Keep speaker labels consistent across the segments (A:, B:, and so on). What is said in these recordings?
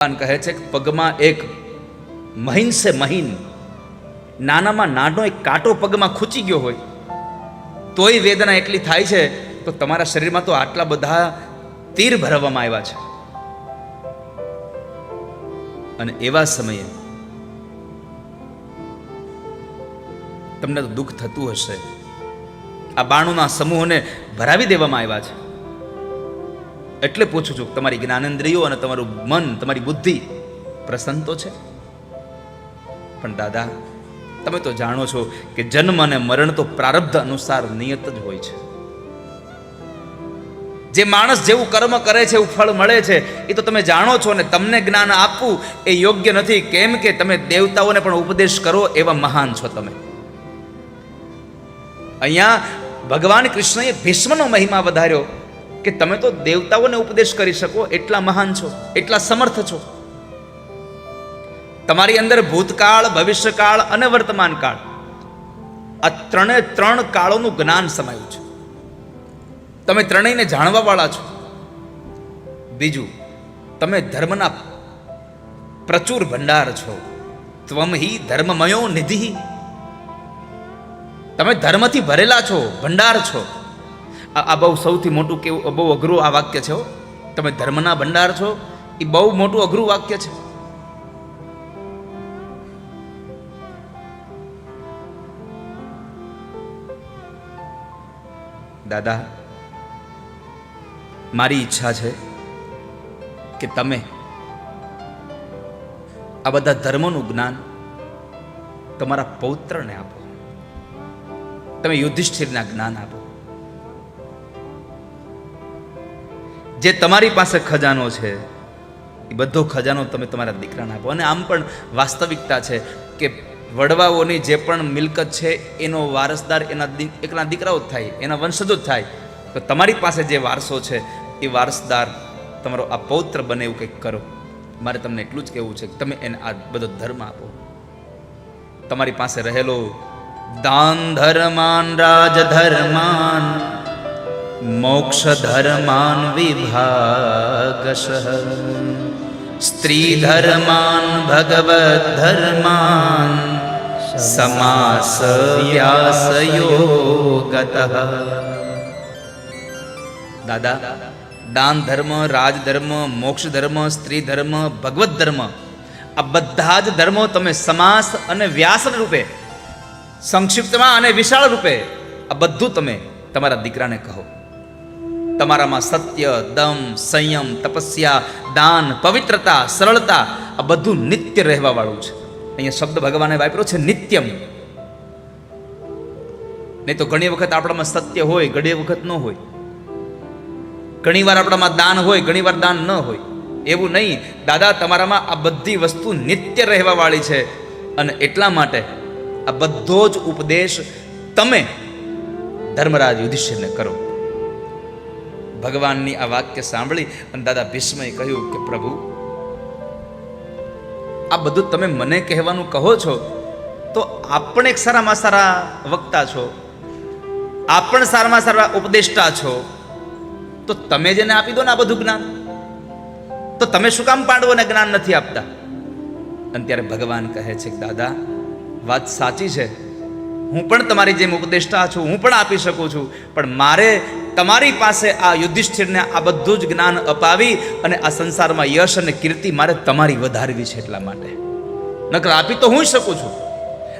A: ભગવાન કહે છે કે પગમાં એક મહિન સે મહિન, નાનામાં નાનો એક કાંટો પગમાં ખૂચી ગયો હોય, તોય વેદના એટલી થાય છે, તો તમારા શરીરમાં તો આટલા બધા તીર ભરવામાં આવ્યા છે. અને એવા સમયે તમને તો દુઃખ થતું હશે. આ બાણુના સમૂહોને ભરાવી દેવામાં આવ્યા છે. એટલે પૂછું છું, તમારી જ્ઞાનેન્દ્રિયો અને તમારું મન, તમારી બુદ્ધિ પ્રસન્ન તો છે? પણ દાદા, તમે તો જાણો છો કે જન્મ અને મરણ તો પ્રારબ્ધ અનુસાર નિયત જ હોય છે. જે માણસ જેવું કર્મ કરે છે, એવું ફળ મળે છે, એ તો તમે જાણો છો અને તમને જ્ઞાન આપવું એ યોગ્ય નથી. કેમ કે તમે દેવતાઓને પણ ઉપદેશ કરો એવા મહાન છો તમે. અહીંયા ભગવાન કૃષ્ણએ ભીષ્મનો મહિમા વધાર્યો. કે તમે તો દેવતાઓને ઉપદેશ કરી શકો, એટલા મહાન છો, એટલા સમર્થ છો. તમારી અંદર ભૂતકાળ, ભવિષ્યકાળ અને વર્તમાન કાળ આ ત્રણે ત્રણ કાળોનું જ્ઞાન સમાયું છે. તમે ત્રણેયને જાણવા વાળા છો. બીજું, તમે ધર્મના પ્રચુર ભંડાર છો. ત્વમ હિ ધર્મમયો નિધિ. તમે ધર્મથી ભરેલા છો, ભંડાર છો. આ બહુ સૌથી મોટું કેવું બહુ અઘરું આ વાક્ય છે. તમે ધર્મના ભંડાર છો, એ બહુ મોટું અઘરું વાક્ય છે. દાદા, મારી ઈચ્છા છે કે તમે આ બધા ધર્મનું જ્ઞાન તમારા પૌત્રને આપો. તમે યુધિષ્ઠિરના જ્ઞાન આપો. જે તમારી પાસે ખજાનો છે, એ બધો ખજાનો તમે તમારા દીકરાને આપો. અને આમ પણ વાસ્તવિકતા છે કે વડવાઓની જે પણ મિલકત છે, એનો વારસદાર એના એકના દીકરાઓ જ થાય, એના વંશજો જ થાય. તો તમારી પાસે જે વારસો છે, એ વારસદાર તમારો આ પૌત્ર બને એવું કંઈક કરો. મારે તમને એટલું જ કહેવું છે કે તમે એને આ બધો ધર્મ આપો. તમારી પાસે રહેલો દાન ધર્માન રાજ ધર્માન સ્ત્રી ધર્માન ભગવત ધર્માન સમાસ વ્યાસયોગત દાદા દાન ધર્મ રાજધર્મ મોક્ષ ધર્મ સ્ત્રી ધર્મ ભગવત ધર્મ આ બધા જ ધર્મો તમે સમાસ અને વ્યાસ રૂપે, સંક્ષિપ્તમાં અને વિશાળ રૂપે આ બધું તમે તમારા દીકરાને કહો. તમારામાં સત્ય, દમ, સંયમ, તપસ્યા, દાન, પવિત્રતા, સરળતા, આ બધું નિત્ય રહેવા વાળું છે. અહીંયા શબ્દ ભગવાને વાપર્યો છે નિત્યમ. નહીં તો ઘણી વખત આપણામાં સત્ય હોય, ઘણી વખત ન હોય. ઘણી વાર આપણામાં દાન હોય, ઘણી વાર દાન ન હોય. એવું નહીં, દાદા તમારામાં આ બધી વસ્તુ નિત્ય રહેવા વાળી છે અને એટલા માટે આ બધો જ ઉપદેશ તમે ધર્મરાજ યુધિષ્ઠિરને કરો. ભગવાનની આ વાક્ય સાંભળી અને દાદા ભીષ્મએ કહ્યું કે પ્રભુ, આ બધું તમે મને કહેવાનું કહો છો, તો આપ પણ એક સારામાં સારા વક્તા છો આપ પણ સારામાં સારા ઉપદેષ્ટા છો, તો તમે જેને આપી દો ને આ બધું જ્ઞાન, તો તમે શું કામ પાંડવોને જ્ઞાન નથી આપતા? અને ત્યારે ભગવાન કહે છે કે દાદા, વાત સાચી છે, હું પણ તમારી જેમ ઉપદેષ્ટા છું, હું પણ આપી શકું છું, પણ મારે તમારી પાસે આ યુધિષ્ઠિરને આ બધું જ જ્ઞાન અપાવી અને આ સંસારમાં યશ અને કીર્તિ મારે તમારી વધારવી છે એટલા માટે. નકર આપી તો હું શકું છું.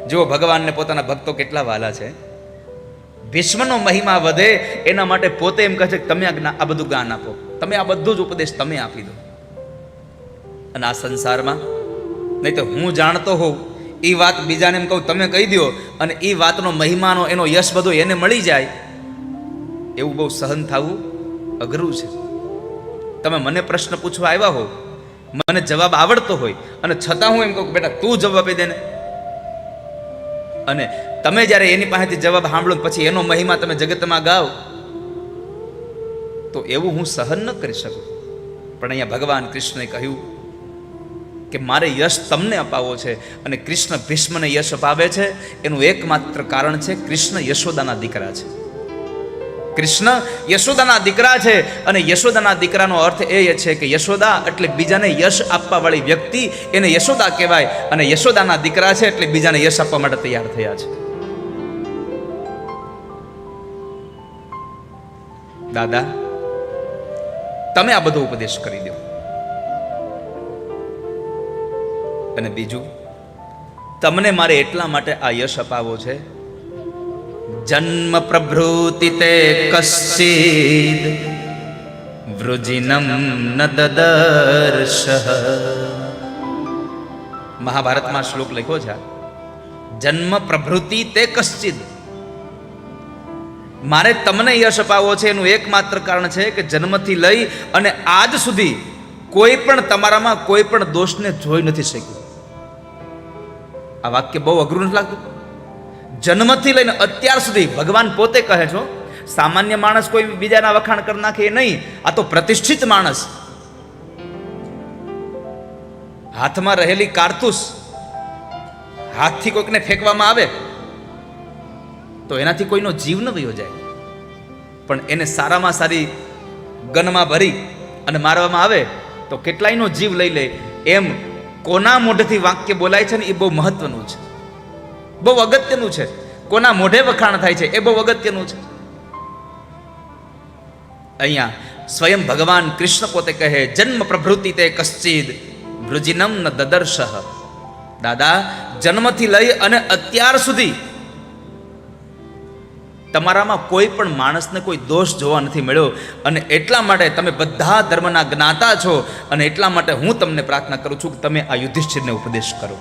A: જુઓ, ભગવાનને પોતાના ભક્તો કેટલા વાલા છે. ભીષ્મનો મહિમા વધે, એના માટે પોતે એમ કહે છે કે તમે આ આ બધું જ્ઞાન આપો. તમે આ બધું જ ઉપદેશ તમે આપી દો. અને આ સંસારમાં, નહીં તો હું જાણતો હોઉં એ વાત બીજાને એમ કહું, તમે કહી દો અને એ વાતનો મહિમાનો એનો યશ બધો એને મળી જાય. એવું બહુ સહન થવું અઘરું છે. તમે મને પ્રશ્ન પૂછવા આવ્યા હો, મને જવાબ આવડતો હોય, અને છતાં હું એમ કહું બેટા, તું જવાબ આપી દે અને તમે જ્યારે એની પાસેથી જવાબ સાંભળો પછી એનો મહિમા તમે જગતમાં ગાઓ તો એવું હું સહન ન કરી શકું. પણ અહીંયા ભગવાન કૃષ્ણએ કહ્યું કે મારે યશ તમને અપાવવો છે અને કૃષ્ણ ભીષ્મને યશ અપાવે છે. એનું એકમાત્ર કારણ છે કૃષ્ણ યશોદાના દીકરા છે. કૃષ્ણ યશોદાના દીકરા છે. અને યશોદાના દીકરાનો અર્થ એ છે કે યશોદા એટલે બીજાને યશ આપવાવાળી વ્યક્તિ એને યશોદા કહેવાય. અને યશોદાના દીકરા છે એટલે બીજાને યશ આપવા માટે તૈયાર થયા છે. દાદા, તમે આ બધો ઉપદેશ કરી દો. અને બીજું, તમને મારે એટલા માટે આ યશ અપાવો છે જન્મ પ્રભૃતિ તે કશ્ચિદ વૃજિનમ ન દદર્શ મહાભારતમાં શ્લોક લખ્યો છે જન્મ પ્રભૃતિ તે કશ્ચિદ મારે તમને યશ અપાવવો છે એનું એકમાત્ર કારણ છે કે જન્મથી લઈ અને આજ સુધી કોઈ પણ તમારામાં કોઈ પણ દોષને જોઈ નથી શક્યું। આ વાક્ય બહુ અઘરું નથી લાગતું? જન્મથી લઈને અત્યાર સુધી ભગવાન પોતે કહે છો, સામાન્ય માણસ કોઈ બીજાના વખાણ કરી નાખે એ નહીં, આ તો પ્રતિષ્ઠિત માણસ. હાથમાં રહેલી કારતૂસ હાથથી કોઈકને ફેંકવામાં આવે, તો એનાથી કોઈનો જીવ ન વયો જાય. પણ એને સારામાં સારી ગનમાં ભરી અને મારવામાં આવે, તો કેટલાયનો જીવ લઈ લે. એમ કોના મોઢેથી વાક્ય બોલાય છે ને, એ બહુ મહત્વનું છે. બહુ અગત્યનું છે. કોના મોઢે વખાણ થાય છે એ બહુ અગત્યનું છે. અહીંયા સ્વયં ભગવાન કૃષ્ણ પોતે કહે, જન્મ પ્રભૃતિ તે કશ્ચિદ વૃજિનમ ન દદર્શ. દાદા, જન્મથી લઈ અને અત્યાર સુધી તમારામાં કોઈ પણ માણસને કોઈ દોષ જોવા નથી મળ્યો અને એટલા માટે તમે બધા ધર્મના જ્ઞાતા છો અને એટલા માટે હું તમને પ્રાર્થના કરું છું કે તમે આ યુધિષ્ઠિરને ઉપદેશ કરો.